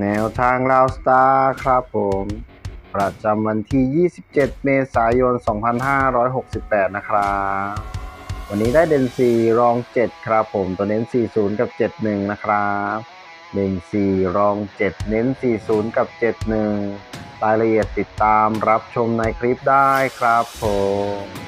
แนวทางลาวสตาร์ครับผม ประจำวันที่ 27 เมษายน 2568 นะครับ วันนี้ได้เด่น 4 รอง 7 ครับผม ตัวเน้น 40 กับ 71 นะครับเด่น 4 รอง 7 เน้น 40 กับ 71 รายละเอียดติดตามรับชมในคลิปได้ครับผม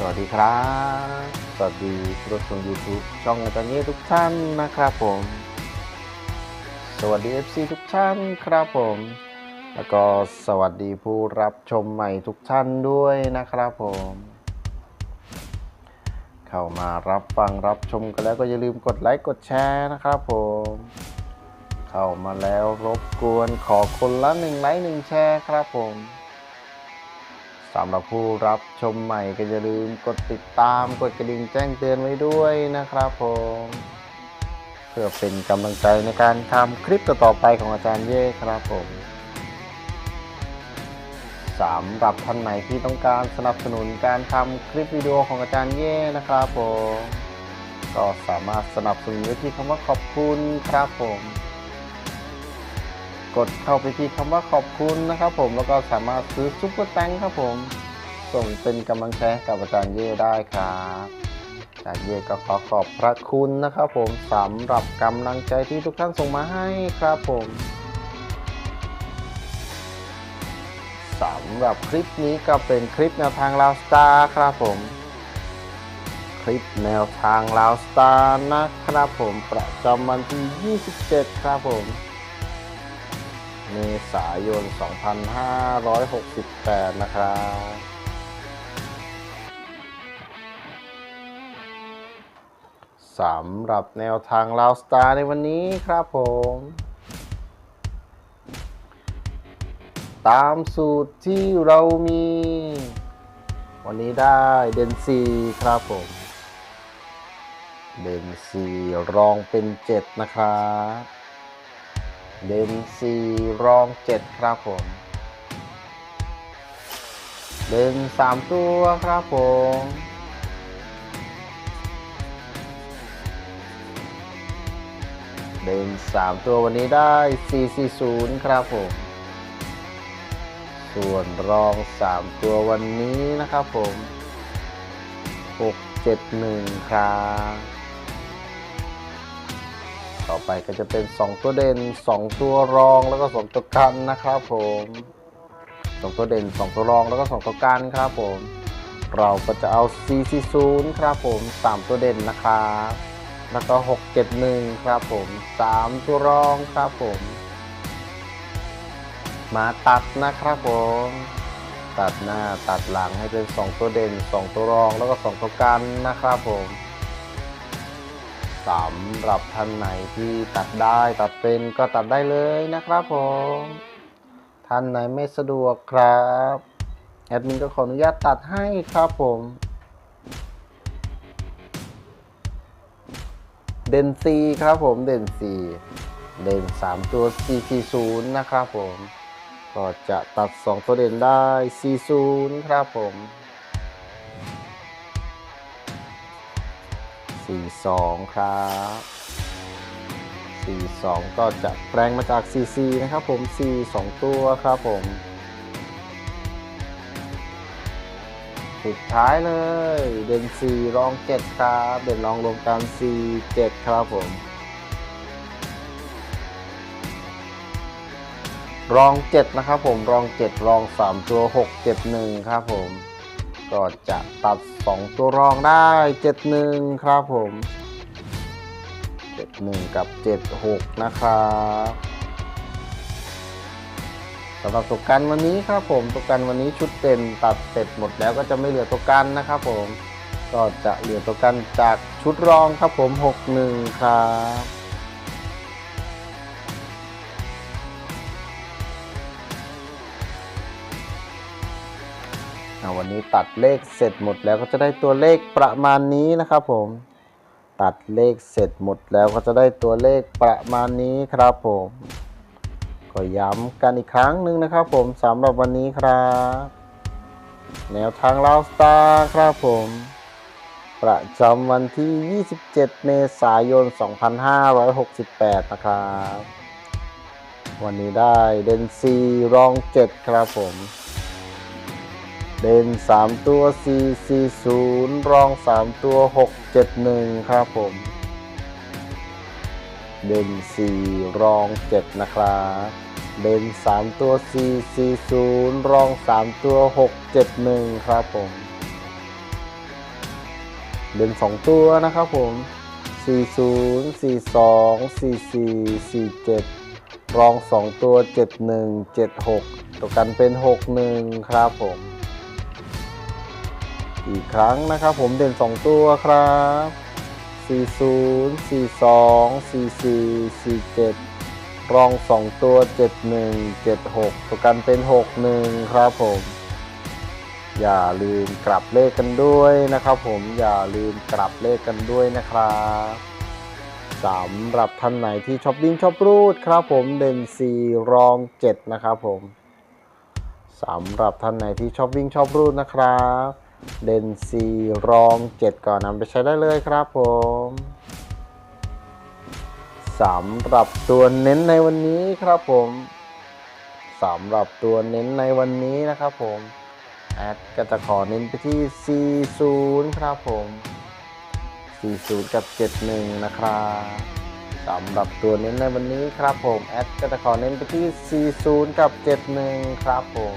สวัสดีครับ สวัสดีผู้รับชม YouTube ช่องอาจารย์เย่ทุกท่านนะครับผม สวัสดี FC ทุกท่านครับผม แล้วก็สวัสดีผู้รับชมใหม่ทุกท่านด้วยนะครับผม เข้ามารับฟังรับชมกันแล้วก็อย่าลืมกดไลค์กดแชร์นะครับผม เข้ามาแล้วรบกวนขอคนละหนึ่งไลค์หนึ่งแชร์ครับผม สำหรับผู้รับชมใหม่ก็อย่าลืมกดติดตามกดกระดิ่งแจ้งเตือนไว้ด้วยนะครับผม เพื่อเป็นกำลังใจในการทำคลิปต่อๆไปของอาจารย์เย่ครับผมสำหรับท่านไหนที่ต้องการสนับสนุนการทำคลิปวิดีโอของอาจารย์เย่นะครับผม ก็สามารถสนับสนุนได้ที่คำว่าขอบคุณครับผม กดเข้าไปที่คำว่าขอบคุณนะครับผมแล้วก็สามารถซื้อซุปเปอร์แตงครับผม ส่งเป็นกำลังใจกับอาจารย์เย่ได้ครับอาจารย์เย่ก็ขอขอบพระคุณนะครับผมสำหรับกำลังใจที่ทุกท่านส่งมาให้ครับผมสำหรับคลิปนี้ก็เป็นคลิปแนวทางลาวสตาร์ครับผมคลิปแนวทางลาวสตาร์นะครับผมประจำวันที่ 27 ครับผม เมษายน 2568 นะครับสำหรับแนวทางลาวสตาร์ในวันนี้ครับผม ตามสูตรที่เรามี วันนี้ได้เดนซีครับผม เดนซีรองเป็น 7 นะครับ เดนซีรองเจ็ดครับผมเดนสามตัวครับผมเดนสามตัววันนี้ได้ 440 ครับผม ส่วนรองสามตัววันนี้นะครับผม 671 ครับ ต่อไปก็จะเป็น 2 ตัวเด่น 2 ตัวรองแล้วก็ 2 ตัวกันนะครับผม2ตัวเด่น 2 ตัวรองแล้วก็ 2 ตัวกันครับผม เราก็จะเอา 440 ครับผม 3 ตัวเด่นนะครับแล้วก็ 671 ครับผม 3 ตัวรองครับผม มาตัดนะครับผม ตัดหน้าตัดหลังให้เป็น 2 ตัวเด่น 2 ตัวรองแล้วก็ 2 ตัวกันนะครับผม สำหรับท่านไหนที่ตัดได้ตัดเป็นก็ตัดได้เลยนะครับผม ท่านไหนไม่สะดวกครับแอดมินก็ขออนุญาตตัดให้ครับผม เด่นซีครับผมเด่นซีเด่น 3 ตัว 440 นะครับผม ก็จะตัด 2 ตัวเด่นได้ 40 ครับผม 42 ครับ 42 ก็จะแปลงมาจาก44นะครับผม4 2ตัวครับผม สุดท้ายเลย เด่น4รอง 7 ครับ เด่นรองรวมกัน4 7 ครับผมรอง 7 นะครับผม รอง 7 รอง 3 ตัว 6 7 1 ครับผม ก็จะตัด 2 ตัวรองได้ 71 ครับผม 71 กับ 76 นะครับสำหรับตัวกันวันนี้ครับผมตัวกันวันนี้ชุดเต็มตัดเสร็จหมดแล้วก็จะไม่เหลือตัวกันนะครับผมก็จะเหลือตัวกันจากชุดรองครับผม 61 ครับ วันนี้ตัดเลขเสร็จหมดแล้วก็จะได้ตัวเลขประมาณนี้นะครับผม ตัดเลขเสร็จหมดแล้วก็จะได้ตัวเลขประมาณนี้ครับผม ก็ย้ำกันอีกครั้งหนึ่งนะครับผมสำหรับวันนี้ครับ แนวทางลาวสตาร์ครับผม ประจำวันที่ 27 เมษายน 2568 นะครับ วันนี้ได้เดนซีรอง 7 ครับผม เด่น3 ตัว 440 รอง 3 ตัว 671 ครับผม เด่น 4 รอง 7 นะครับ เด่น3 ตัว 440 รอง 3 ตัว 671 ครับผม เด่น 2 ตัวนะครับผม 40 42 44 47 รอง 2 ตัว 71 76 ตัวกันเป็น 61 ครับผม อีกครั้งนะครับผมเด่น 2 ตัวครับ 40 42 44 47 รอง 2 ตัว 71 76 ตัวกันเป็น 61 ครับผม อย่าลืมกลับเลขกันด้วยนะครับผมอย่าลืมกลับเลขกันด้วยนะครับสำหรับท่านไหนที่ชอบวิ่งชอบรูดครับผมเด่น 4 รอง 7 นะครับผมสำหรับท่านไหนที่ชอบวิ่งชอบรูดนะครับ เด่น4รอง 7 ก่อนนำไปใช้ได้เลยครับผมสำหรับตัวเน้นในวันนี้ครับผมสำหรับตัวเน้นในวันนี้นะครับผมแอดก็จะขอเน้นไปที่ 40 ครับผม 40 กับ 71 นะครับสำหรับตัวเน้นในวันนี้ครับผมแอดก็จะขอเน้นไปที่ 40 กับ 71 ครับผม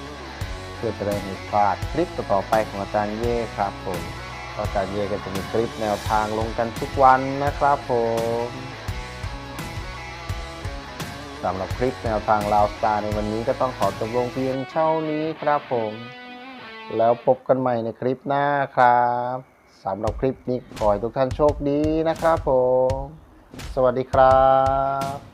พื่อจะได้ไม่พลาดคลิปต่อไปของอาจารย์เย่ครับผมอาจารย์เย่ก็จะมีคลิปแนวทางลงกันทุกวันนะครับผมสำหรับคลิปแนวทางลาวสตาร์ในวันนี้ก็ต้องขอจบลงเพียงเท่านี้ครับผม แล้วพบกันใหม่ในคลิปหน้าครับสำหรับคลิปนี้ขอให้ทุกท่านโชคดีนะครับผม สวัสดีครับ